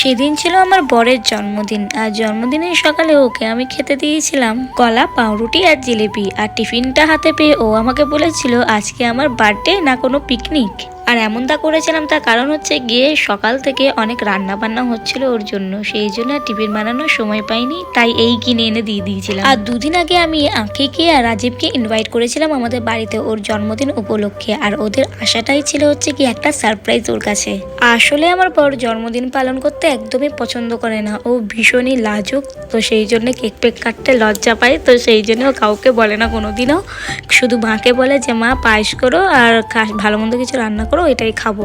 সেদিন ছিল আমার বরের জন্মদিন, আর জন্মদিনের সকালে ওকে আমি খেতে দিয়েছিলাম কলা, পাউরুটি আর জিলিপি, আর টিফিনটা হাতে পেয়ে ও আমাকে বলেছিল, আজকে আমার বার্থডে না কোনো পিকনিক? আর এমনটা করেছিলাম তার কারণ হচ্ছে গিয়ে সকাল থেকে অনেক রান্না বান্না হচ্ছিল ওর জন্য, সেই জন্য টিফিন বানানোর সময় পাইনি, তাই এই কিনে এনে দিয়ে দিয়েছিলাম। আর দুদিন আগে আমি আঁকিকে আর রাজীবকে ইনভাইট করেছিলাম আমাদের বাড়িতে ওর জন্মদিন উপলক্ষে, আর ওদের আশাটাই ছিল হচ্ছে কি একটা সারপ্রাইজ ওর কাছে। আসলে আমার বর জন্মদিন পালন করতে একদমই পছন্দ করে না, ও ভীষণই লাজুক, তো সেই জন্য কেক পেক কাটতে লজ্জা পায়, তো সেই জন্য কাউকে বলে না কোনোদিনও, শুধু মাকে বলে যে, মা, পায়েস করো আর ভালো মন্দ কিছু রান্না করো। এটাই খাব।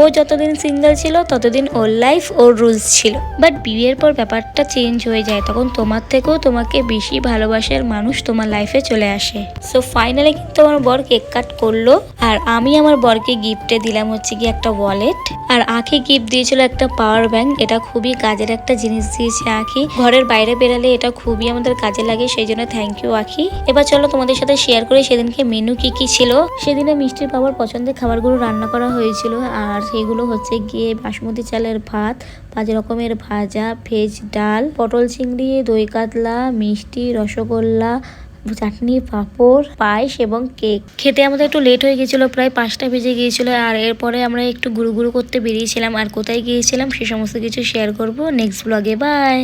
ও যতদিন সিঙ্গেল ছিল, ততদিন ওর লাইফ ওর রুলস ছিল। বাট বিয়ের পর ব্যাপারটা চেঞ্জ হয়ে যায়, তখন তোমার থেকেও তোমাকে বেশি ভালোবাসার মানুষ তোমার লাইফে চলে আসে। সো ফাইনালি কিন্তু আমার বর কেক কাট করল, আর আমি আমার বরকে গিফটে দিলাম হচ্ছে কি একটা ওয়ালেট আর আখি গিফট দিয়েছিল একটা পাওয়ার ব্যাংক এটা খুবই কাজের একটা জিনিস দিয়েছে আখি। ঘরের বাইরে বেরালে এটা খুবই আমাদের কাজে লাগে, সেই জন্য থ্যাংক ইউ আখি। এবার চলো তোমাদের সাথে শেয়ার করি সেদিনকে মেনু কি কি ছিল। সেদিনে মিষ্টির বাবার পছন্দের খাবারগুলো রান্না করা হয়েছিল, আর সেগুলো হচ্ছে গিয়ে বাসমতি চালের ভাত, পাঁচ রকমের ভাজা ভেজ ডাল, পটল চিংড়ি, দই কাতলা, মিষ্টি, রসগোল্লা চাটনি, পাঁপড়, পায়েস এবং কেক। খেতে আমাদের একটু লেট হয়ে গেছিল প্রায় পাঁচটা বেজে গিয়েছিল আর এরপরে আমরা একটু গুরু গুরু করতে বেরিয়েছিলাম আর কোথায় গিয়েছিলাম সে সমস্ত কিছু শেয়ার করব নেক্সট ব্লগে বাই